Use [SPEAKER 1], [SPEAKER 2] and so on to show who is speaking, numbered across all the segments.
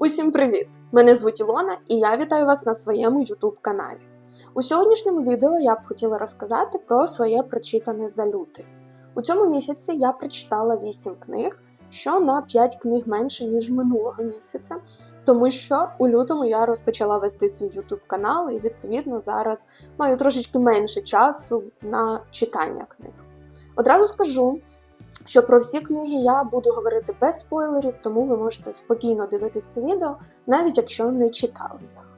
[SPEAKER 1] Усім привіт! Мене звуть Ілона і я вітаю вас на своєму YouTube каналі. У сьогоднішньому відео я б хотіла розказати про своє прочитане за лютий. У цьому місяці я прочитала 8 книг, що на 5 книг менше, ніж минулого місяця, тому що у лютому я розпочала вести свій YouTube канал і, відповідно, зараз маю трошечки менше часу на читання книг. Одразу скажу, що про всі книги я буду говорити без спойлерів, тому ви можете спокійно дивитись це відео, навіть якщо не читали їх.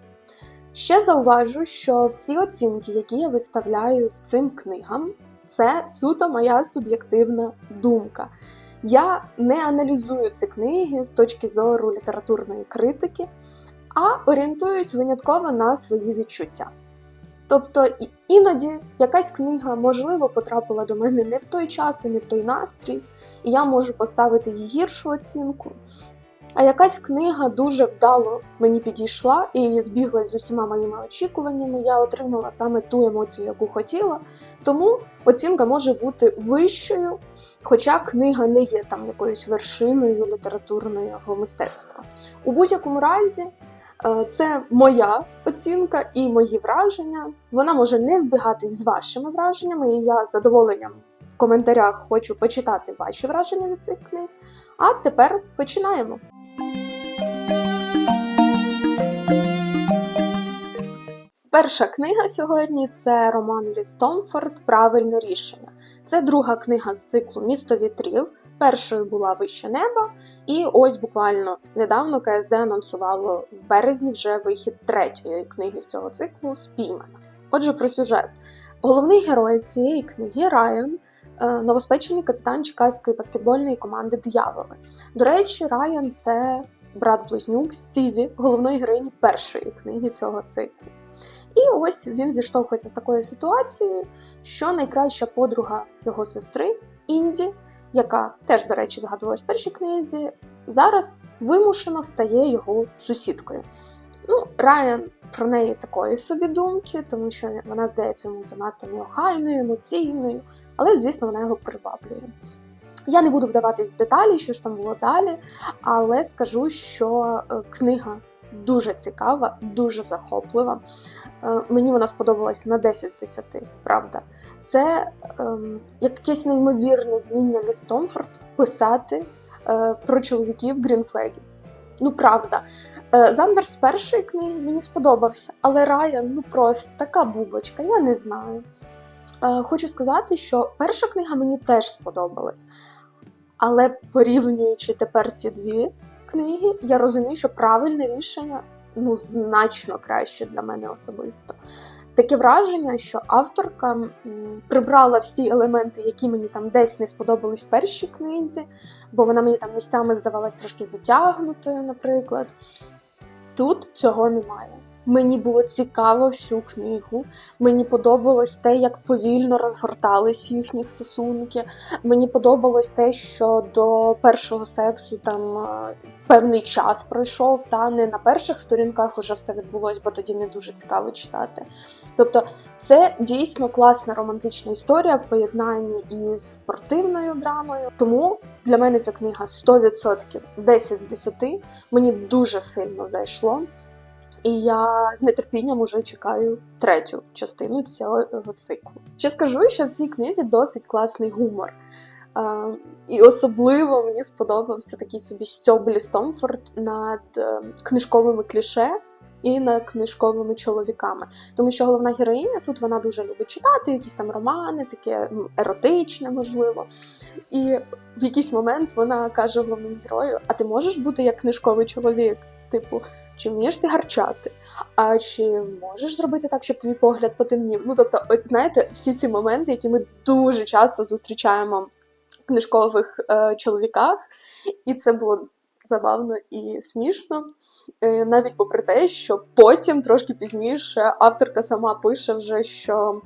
[SPEAKER 1] Ще зауважу, що всі оцінки, які я виставляю цим книгам, це суто моя суб'єктивна думка. Я не аналізую ці книги з точки зору літературної критики, а орієнтуюсь винятково на свої відчуття. Тобто іноді якась книга, можливо, потрапила до мене не в той час і не в той настрій, і я можу поставити їй гіршу оцінку. А якась книга дуже вдало мені підійшла і збіглась з усіма моїми очікуваннями. Я отримала саме ту емоцію, яку хотіла. Тому оцінка може бути вищою, хоча книга не є там якоюсь вершиною літературного мистецтва. У будь-якому разі. Е, це моя оцінка і мої враження. Вона може не збігатись з вашими враженнями, і я з задоволенням в коментарях хочу почитати ваші враження від цих книг. А тепер починаємо. Перша книга сьогодні це роман Ліс Томфорд Правильне рішення. Це друга книга з циклу Місто вітрів. Першою була Вище неба, і ось буквально недавно КСД анонсувало в березні вже вихід третьої книги з цього циклу Спіймана. Отже, про сюжет. Головний герой цієї книги Райан. Е, новоспечений капітан чекайської баскетбольної команди Д'яволи. До речі, Райан це брат-близнюк Стіві, головної героїні першої книги цього циклу. І ось він зіштовхується з такою ситуацією, що найкраща подруга його сестри Інді яка теж, до речі, згадувалась в першій книзі, зараз вимушено стає його сусідкою. Ну, Райан про неї такої собі думки, тому що вона здається йому занадто неохайною, емоційною, але, звісно, вона його приваблює. Я не буду вдаватись в деталі, що ж там було далі, але скажу, що е, книга дуже цікава, дуже захоплива. Е, мені вона сподобалась на 10 з 10, правда. Це ем, якесь неймовірне вміння Ліс Томфорд писати е, про чоловіків грінфлегів. Ну, правда. Е, Зандер з першої книги мені сподобався, але Райан ну просто така бубочка, я не знаю. Е, хочу сказати, що перша книга мені теж сподобалась. Але порівнюючи тепер ці дві книги, я розумію, що правильне рішення ну, значно краще для мене особисто. Таке враження, що авторка прибрала всі елементи, які мені там десь не сподобались в першій книзі, бо вона мені там місцями здавалась трошки затягнутою, наприклад. Тут цього немає. Мені було цікаво всю книгу. Мені подобалось те, як повільно розгортались їхні стосунки. Мені подобалось те, що до першого сексу там е, певний час пройшов, та не на перших сторінках вже все відбулось, бо тоді не дуже цікаво читати. Тобто, це дійсно класна романтична історія в поєднанні із спортивною драмою. Тому для мене ця книга 100% 10 з 10. Мені дуже сильно зайшло. І я з нетерпінням уже чекаю третю частину цього циклу. Ще скажу, що в цій книзі досить класний гумор. Uh, і особливо мені сподобався такий собі стьоблі Стомфорд над uh, книжковими кліше і над книжковими чоловіками. Тому що головна героїня тут вона дуже любить читати, якісь там романи, таке еротичне, можливо. І в якийсь момент вона каже головному герою: А ти можеш бути як книжковий чоловік? Типу, чи вмієш ти гарчати? А чи можеш зробити так, щоб твій погляд потемнів? Ну тобто, от знаєте, всі ці моменти, які ми дуже часто зустрічаємо в книжкових е, чоловіках, і це було забавно і смішно, е, навіть попри те, що потім, трошки пізніше, авторка сама пише вже, що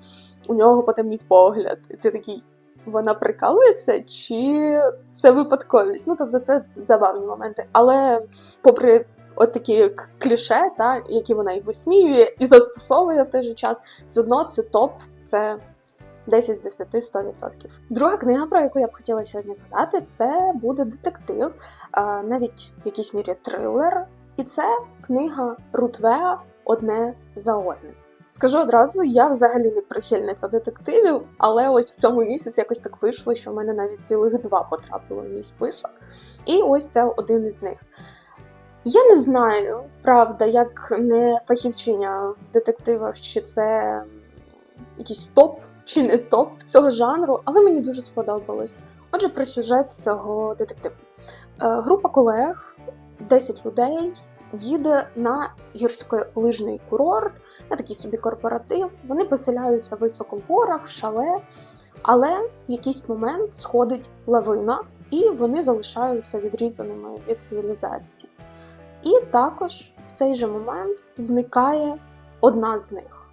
[SPEAKER 1] у нього потемнів погляд, і ти такий. Вона прикалується, чи це випадковість? Ну, тобто, це забавні моменти. Але, попри от такі кліше, та, які вона і висміює, і застосовує в той же час. Все одно це топ, це 10 з 10, 100%. Друга книга, про яку я б хотіла сьогодні згадати, це буде детектив, навіть в якійсь мірі трилер. І це книга Рутвеа одне за одним. Скажу одразу, я взагалі не прихильниця детективів, але ось в цьому місяці якось так вийшло, що в мене навіть цілих два потрапило в мій список. І ось це один із них. Я не знаю, правда, як не фахівчиня в детективах, чи це якийсь топ чи не топ цього жанру, але мені дуже сподобалось. Отже, про сюжет цього детективу. Е, група колег, 10 людей, їде на гірськолижний курорт, на такий собі корпоратив. Вони поселяються в високогорах, в шале, але в якийсь момент сходить лавина, і вони залишаються відрізаними від цивілізації. І також в цей же момент зникає одна з них.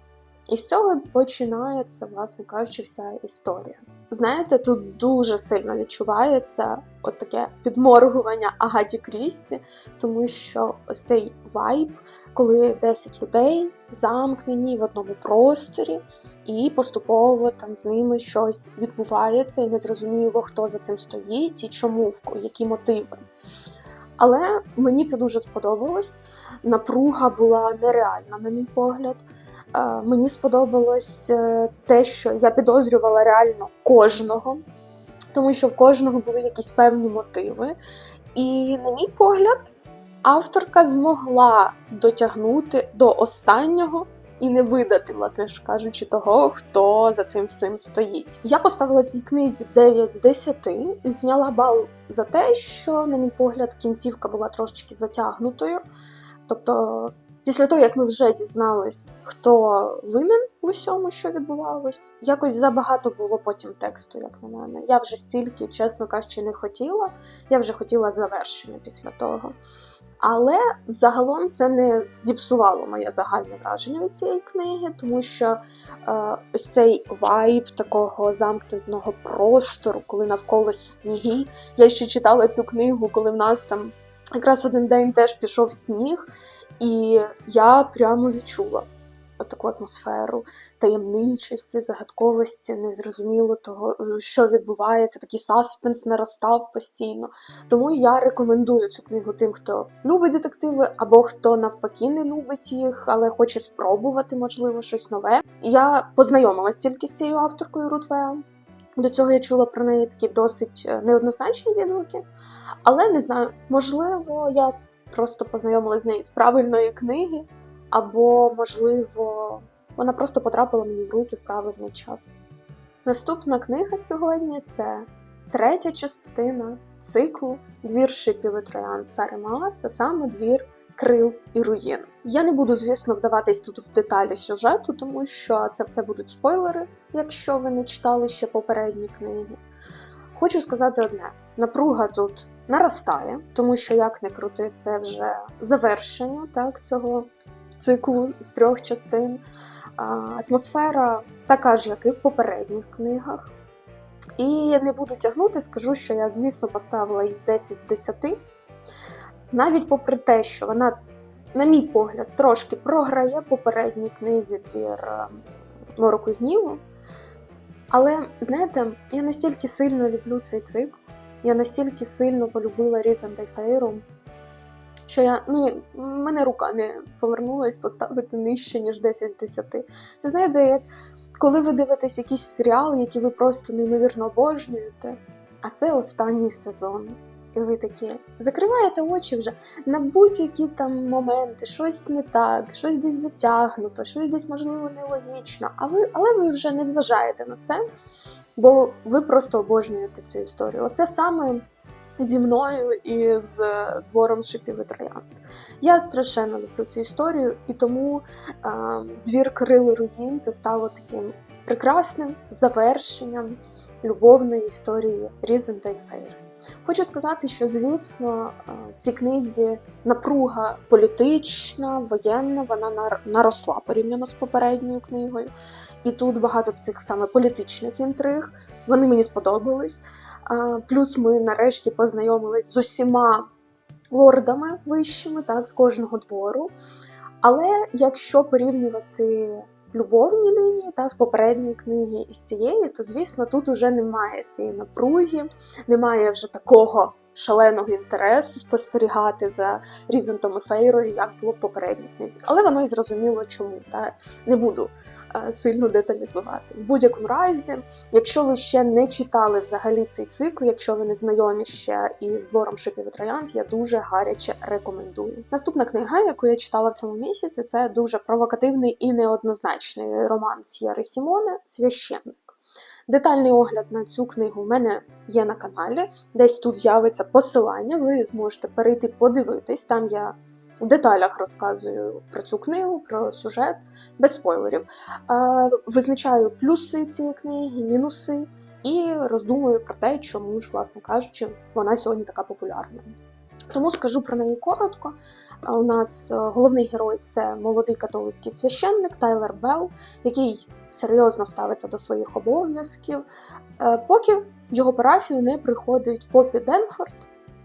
[SPEAKER 1] І з цього починається, власне кажучи, вся історія. Знаєте, тут дуже сильно відчувається от таке підморгування Агаті Крісті, тому що ось цей вайб, коли 10 людей замкнені в одному просторі, і поступово там з ними щось відбувається, і незрозуміло, хто за цим стоїть і чому, які мотиви. Але мені це дуже сподобалось. Напруга була нереальна, на мій погляд. Мені сподобалось е, те, що я підозрювала реально кожного, тому що в кожного були якісь певні мотиви. І, на мій погляд, авторка змогла дотягнути до останнього і не видати, власне ж кажучи, того, хто за цим всім стоїть. Я поставила цій книзі 9 з 10 і зняла бал за те, що, на мій погляд, кінцівка була трошечки затягнутою. Тобто Після того, як ми вже дізнались, хто винен в усьому, що відбувалось, якось забагато було потім тексту, як на мене. Я вже стільки, чесно кажучи, не хотіла. Я вже хотіла завершення після того. Але загалом це не зіпсувало моє загальне враження від цієї книги, тому що е, ось цей вайб такого замкненого простору, коли навколо сніги. Я ще читала цю книгу, коли в нас там якраз один день теж пішов сніг. І я прямо відчула таку атмосферу таємничості, загадковості, незрозуміло того, що відбувається, такий саспенс наростав постійно. Тому я рекомендую цю книгу тим, хто любить детективи, або хто навпаки не любить їх, але хоче спробувати, можливо, щось нове. Я познайомилась тільки з цією авторкою Рутвеа. До цього я чула про неї такі досить е, неоднозначні відгуки, але не знаю, можливо, я просто познайомилася з нею з правильної книги, або, можливо, вона просто потрапила мені в руки в правильний час. Наступна книга сьогодні це третя частина циклу Двір шипів і троян цари Мааса, саме двір крил і руїн. Я не буду, звісно, вдаватись тут в деталі сюжету, тому що це все будуть спойлери, якщо ви не читали ще попередні книги. Хочу сказати одне: напруга тут наростає, тому що, як не крути, це вже завершення так, цього циклу з трьох частин. Атмосфера така ж, як і в попередніх книгах. І не буду тягнути, скажу, що я, звісно, поставила їй 10 з 10. Навіть попри те, що вона, на мій погляд, трошки програє попередній книзі твір ем, Мороку і гніву. Але, знаєте, я настільки сильно люблю цей цикл, я настільки сильно полюбила Різен Дайфейру, що я, ну, мене рука не повернулась поставити нижче, ніж 10 з 10. Це знаєте, як коли ви дивитесь якийсь серіал, який ви просто неймовірно обожнюєте, а це останній сезон. І ви такі закриваєте очі вже на будь-які там моменти, щось не так, щось десь затягнуто, щось десь, можливо, нелогічно. А ви, але ви вже не зважаєте на це, бо ви просто обожнюєте цю історію. Оце саме зі мною і з двором шипів і троянд. Я страшенно люблю цю історію, і тому е, двір Крили Руїн це стало таким прекрасним завершенням любовної історії Різен та Фейри. Хочу сказати, що звісно е, в цій книзі напруга політична, воєнна, вона наросла порівняно з попередньою книгою. І тут багато цих саме політичних інтриг. Вони мені сподобались. Плюс ми нарешті познайомились з усіма лордами вищими, так, з кожного двору. Але якщо порівнювати любовні лінії та з попередньої книги і з цієї, то звісно тут уже немає цієї напруги, немає вже такого шаленого інтересу спостерігати за Різентом і Фейрою, як було в попередній книзі. Але воно і зрозуміло, чому та не буду е, сильно деталізувати. В будь-якому разі, якщо ви ще не читали взагалі цей цикл, якщо ви не знайомі ще із двором шипів троянд, я дуже гаряче рекомендую. Наступна книга, яку я читала в цьому місяці, це дуже провокативний і неоднозначний роман С'єри Сімоне Священник. Детальний огляд на цю книгу в мене є на каналі. Десь тут з'явиться посилання, ви зможете перейти подивитись. Там я в деталях розказую про цю книгу, про сюжет, без спойлерів. Визначаю плюси цієї книги, мінуси і роздумую про те, чому ж, власне кажучи, вона сьогодні така популярна. Тому скажу про неї коротко. У нас е, головний герой це молодий католицький священник Тайлер Белл, який серйозно ставиться до своїх обов'язків, е, поки в його парафію не приходить Попі Денфорд,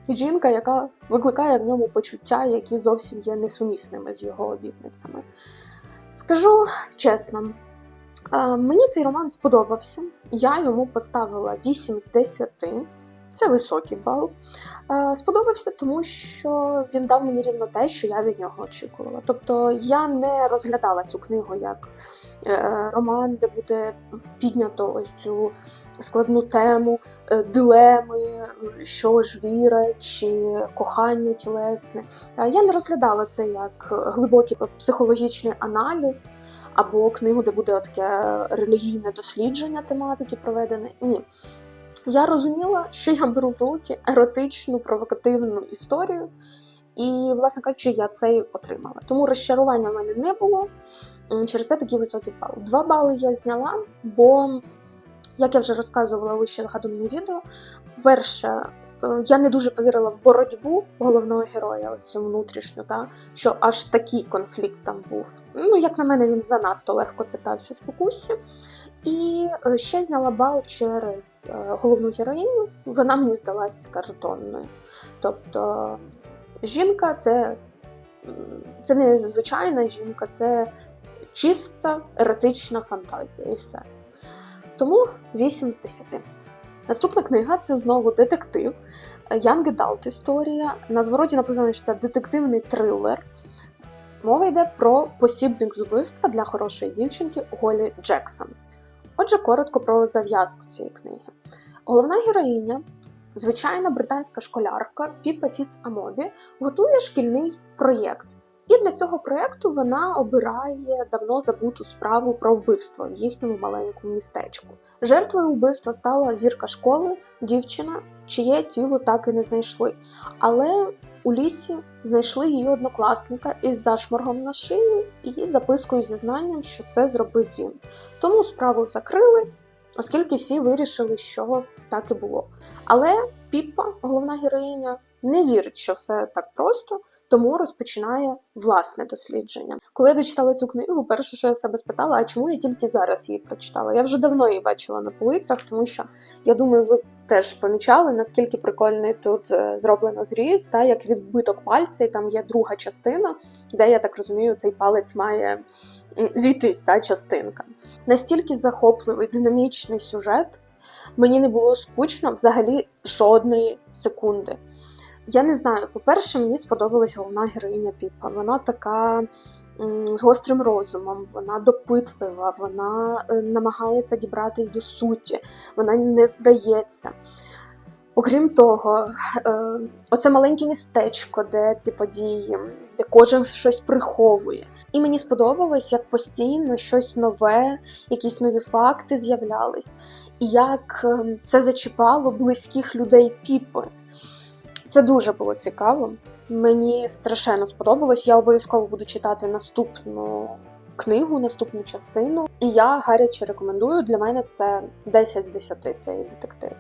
[SPEAKER 1] жінка, яка викликає в ньому почуття, які зовсім є несумісними з його обітницями. Скажу чесно, е, мені цей роман сподобався. Я йому поставила 8 з 10. Це високий бал. Е, Сподобався, тому що він дав мені рівно те, що я від нього очікувала. Тобто я не розглядала цю книгу як е, роман, де буде піднято ось цю складну тему, е, дилеми, що ж віра чи кохання тілесне. Я не розглядала це як глибокий психологічний аналіз. Або книгу, де буде таке релігійне дослідження тематики проведене. Ні. Я розуміла, що я беру в руки еротичну провокативну історію, і, власне кажучи, я це й отримала. Тому розчарування в мене не було. Через це такий високий бал. Два бали я зняла, бо, як я вже розказувала вище згаданому відео, перше, е, я не дуже повірила в боротьбу головного героя, цю внутрішню, та, що аж такий конфлікт там був. Ну, як на мене, він занадто легко питався спокусі. І е, ще зняла бал через е, головну героїню. Вона мені здалась картонною. Тобто жінка це, це не звичайна жінка, це чиста еротична фантазія і все. Тому 8 з 10. Наступна книга це знову детектив. Young Adult історія. На звороті написано, що це детективний трилер. Мова йде про посібник з убивства для хорошої дівчинки Голі Джексон. Отже, коротко про зав'язку цієї книги. Головна героїня, звичайна британська школярка Піпа Фіц Амобі, готує шкільний проєкт. І для цього проєкту вона обирає давно забуту справу про вбивство в їхньому маленькому містечку. Жертвою вбивства стала зірка школи, дівчина, чиє тіло так і не знайшли. Але у лісі знайшли її однокласника із зашморгом на шиї і запискою зі знанням, що це зробив він. Тому справу закрили, оскільки всі вирішили, що так і було. Але Піппа, головна героїня, не вірить, що все так просто, тому розпочинає власне дослідження. Коли я дочитала цю книгу, перше, що я себе спитала, а чому я тільки зараз її прочитала? Я вже давно її бачила на полицях, тому що я думаю, ви теж помічали, наскільки прикольний тут е, зроблено зріз, та як відбиток пальця, і там є друга частина, де я так розумію, цей палець має зійтись та частинка. Настільки захопливий динамічний сюжет, мені не було скучно взагалі жодної секунди. Я не знаю, по-перше, мені сподобалась головна героїня Піпа. Вона така з гострим розумом, вона допитлива, вона е, намагається дібратись до суті, вона не здається. Окрім того, е, оце маленьке містечко, де ці події, де кожен щось приховує. І мені сподобалось, як постійно щось нове, якісь нові факти з'являлись, і як е, це зачіпало близьких людей Піпи. Це дуже було цікаво. Мені страшенно сподобалось. Я обов'язково буду читати наступну книгу, наступну частину. І я гаряче рекомендую. Для мене це 10 з 10 цей детектив.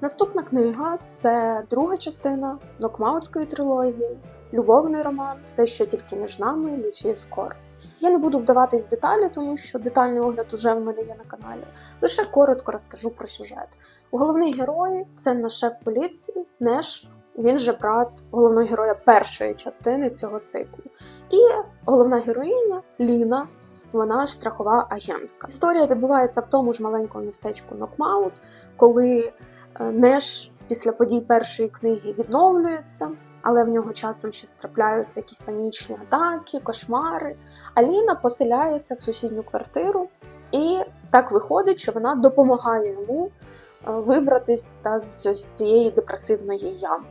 [SPEAKER 1] Наступна книга це друга частина Нокмаутської трилогії, любовний роман, все, що тільки між нами, Люсі Скор. Я не буду вдаватись в деталі, тому що детальний огляд уже в мене є на каналі. Лише коротко розкажу про сюжет. Головний герой це наш шеф поліції Неш. Він же брат головного героя першої частини цього циклу. І головна героїня Ліна, вона ж страхова агентка. Історія відбувається в тому ж маленькому містечку Нокмаут, коли е, Неш після подій першої книги відновлюється, але в нього часом ще трапляються якісь панічні атаки, кошмари. Аліна поселяється в сусідню квартиру, і так виходить, що вона допомагає йому е, вибратись та з цієї депресивної ями.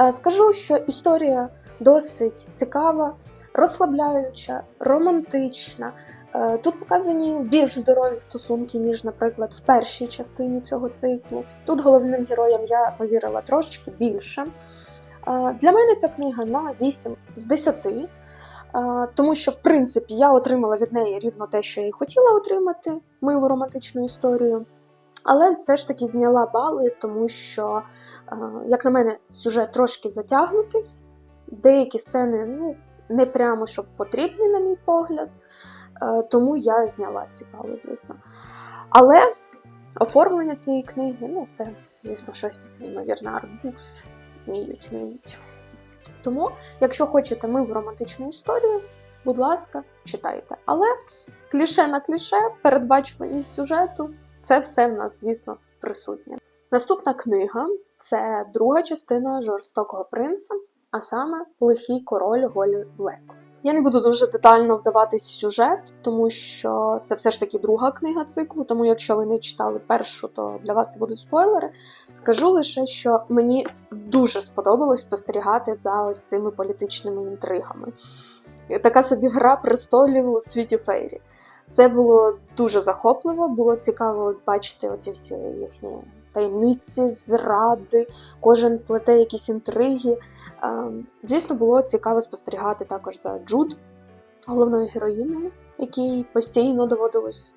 [SPEAKER 1] Е, Скажу, що історія досить цікава, розслабляюча, романтична. Е, Тут показані більш здорові стосунки, ніж, наприклад, в першій частині цього циклу. Тут головним героям я повірила трошки більше. Е, Для мене ця книга на 8 з 10, е, тому що, в принципі, я отримала від неї рівно те, що я і хотіла отримати милу романтичну історію. Але все ж таки зняла бали, тому що, е, як на мене, сюжет трошки затягнутий. Деякі сцени ну, не прямо щоб потрібні, на мій погляд. Тому я зняла ці бали, звісно. Але оформлення цієї книги, ну, це, звісно, щось неймовірне артбукс. Вміють, вміють. Тому, якщо хочете милу романтичну історію, будь ласка, читайте. Але кліше на кліше, передбачуваність сюжету, це все в нас, звісно, присутнє. Наступна книга це друга частина жорстокого принца, а саме Лихий король Голі Блек. Я не буду дуже детально вдаватись в сюжет, тому що це все ж таки друга книга циклу. Тому, якщо ви не читали першу, то для вас це будуть спойлери. Скажу лише, що мені дуже сподобалось спостерігати за ось цими політичними інтригами. Така собі гра престолів у світі Фейрі. Це було дуже захопливо, було цікаво бачити оці всі їхні таємниці, зради, кожен плете якісь інтриги. Ем, Звісно, було цікаво спостерігати також за Джуд, головною героїнею, якій постійно доводилось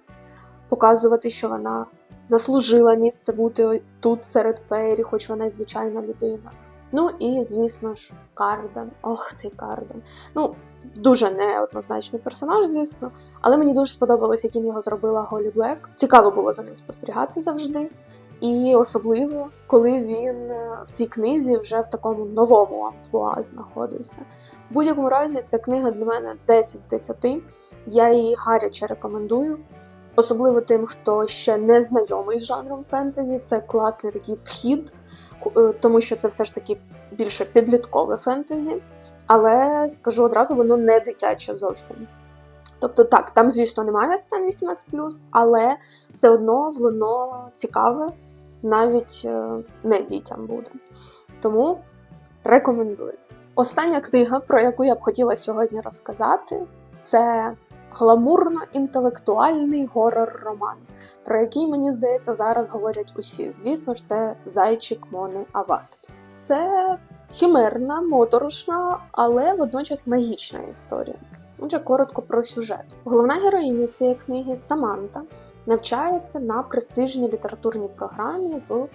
[SPEAKER 1] показувати, що вона заслужила місце бути тут серед фейрі, хоч вона й звичайна людина. Ну і, звісно ж, Карден. Ох, цей Карден. Ну, дуже неоднозначний персонаж, звісно, але мені дуже сподобалось, яким його зробила Голі Блек. Цікаво було за ним спостерігати завжди. І особливо, коли він е, в цій книзі вже в такому новому амплуа знаходився. В будь-якому разі, ця книга для мене 10 з 10. Я її гаряче рекомендую. Особливо тим, хто ще не знайомий з жанром фентезі. Це класний такий вхід, е, тому що це все ж таки більше підліткове фентезі. Але скажу одразу, воно не дитяче зовсім. Тобто, так, там, звісно, немає сцен 18, але все одно воно цікаве, навіть е, не дітям буде. Тому рекомендую. Остання книга, про яку я б хотіла сьогодні розказати, це гламурно-інтелектуальний горор-роман, про який, мені здається, зараз говорять усі. Звісно ж, це Зайчик Мони Ават. Це хімерна, моторошна, але водночас магічна історія. Отже, коротко про сюжет. Головна героїня цієї книги Саманта навчається на престижній літературній програмі в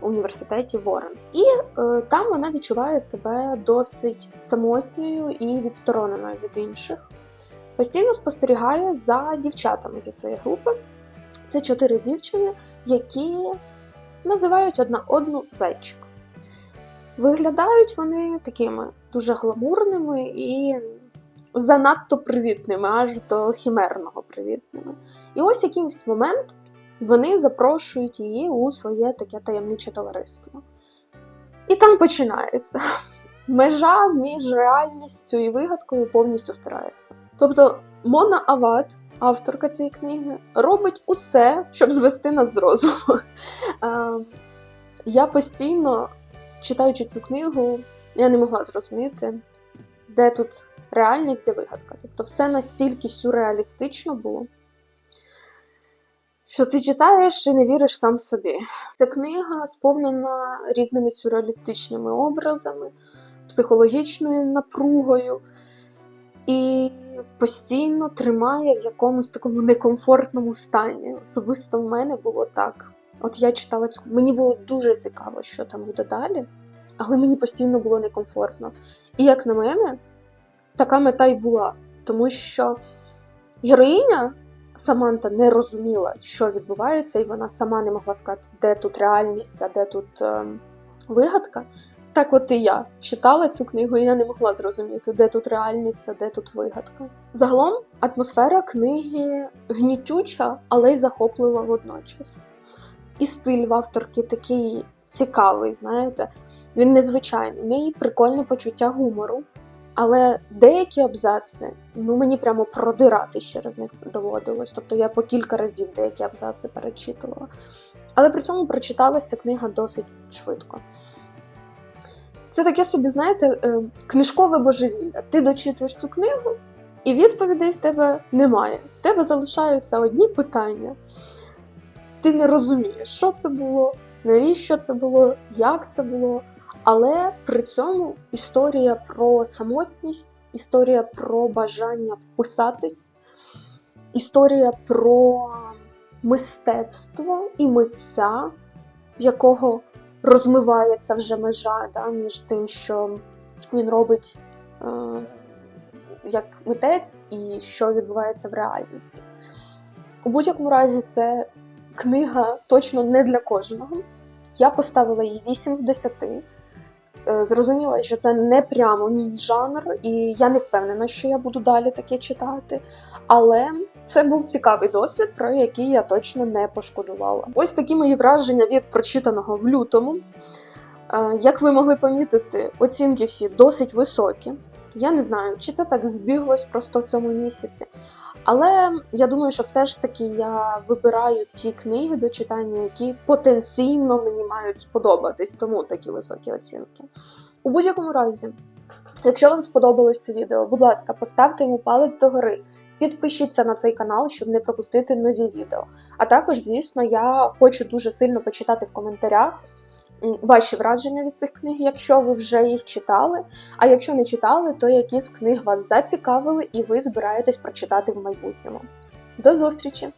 [SPEAKER 1] університеті Ворен. І е, там вона відчуває себе досить самотньою і відстороненою від інших. Постійно спостерігає за дівчатами зі своєї групи. Це чотири дівчини, які називають одна одну зайчик. Виглядають вони такими дуже гламурними і занадто привітними, аж до хімерного привітними. І ось якийсь момент вони запрошують її у своє таке таємниче товариство. І там починається. Межа між реальністю і вигадкою повністю стирається. Тобто Мона Ават, авторка цієї книги, робить усе, щоб звести нас з розуму. Я постійно, читаючи цю книгу, я не могла зрозуміти, де тут реальність, де вигадка. Тобто все настільки сюрреалістично було, що ти читаєш і не віриш сам собі. Ця книга сповнена різними сюрреалістичними образами, психологічною напругою і постійно тримає в якомусь такому некомфортному стані. Особисто в мене було так. От я читала цю мені було дуже цікаво, що там буде далі, але мені постійно було некомфортно. І як на мене, така мета й була, тому що героїня Саманта не розуміла, що відбувається, і вона сама не могла сказати, де тут реальність, а де тут е, вигадка. Так от і я читала цю книгу, і я не могла зрозуміти, де тут реальність, а де тут вигадка. Загалом атмосфера книги гнітюча, але й захоплива водночас. І стиль в авторки такий цікавий, знаєте. Він незвичайний, в неї прикольне почуття гумору. Але деякі абзаци, ну мені прямо продирати через них доводилось. Тобто я по кілька разів деякі абзаци перечитувала. Але при цьому прочиталася ця книга досить швидко. Це таке собі, знаєте, е, книжкове божевілля. Ти дочитуєш цю книгу, і відповідей в тебе немає. В тебе залишаються одні питання. Ти не розумієш, що це було, навіщо це було, як це було. Але при цьому історія про самотність, історія про бажання вписатись, історія про мистецтво і митця, в якого розмивається вже межа да, між тим, що він робить е, як митець і що відбувається в реальності. У будь-якому разі, це книга точно не для кожного. Я поставила їй 8 з 10. Е, Зрозуміла, що це не прямо мій жанр, і я не впевнена, що я буду далі таке читати. Але це був цікавий досвід, про який я точно не пошкодувала. Ось такі мої враження від прочитаного в лютому. Е, Як ви могли помітити, оцінки всі досить високі. Я не знаю, чи це так збіглось просто в цьому місяці. Але я думаю, що все ж таки я вибираю ті книги до читання, які потенційно мені мають сподобатись, тому такі високі оцінки. У будь-якому разі, якщо вам сподобалось це відео, будь ласка, поставте йому палець догори. Підпишіться на цей канал, щоб не пропустити нові відео. А також, звісно, я хочу дуже сильно почитати в коментарях ваші враження від цих книг, якщо ви вже їх читали. А якщо не читали, то які з книг вас зацікавили і ви збираєтесь прочитати в майбутньому. До зустрічі!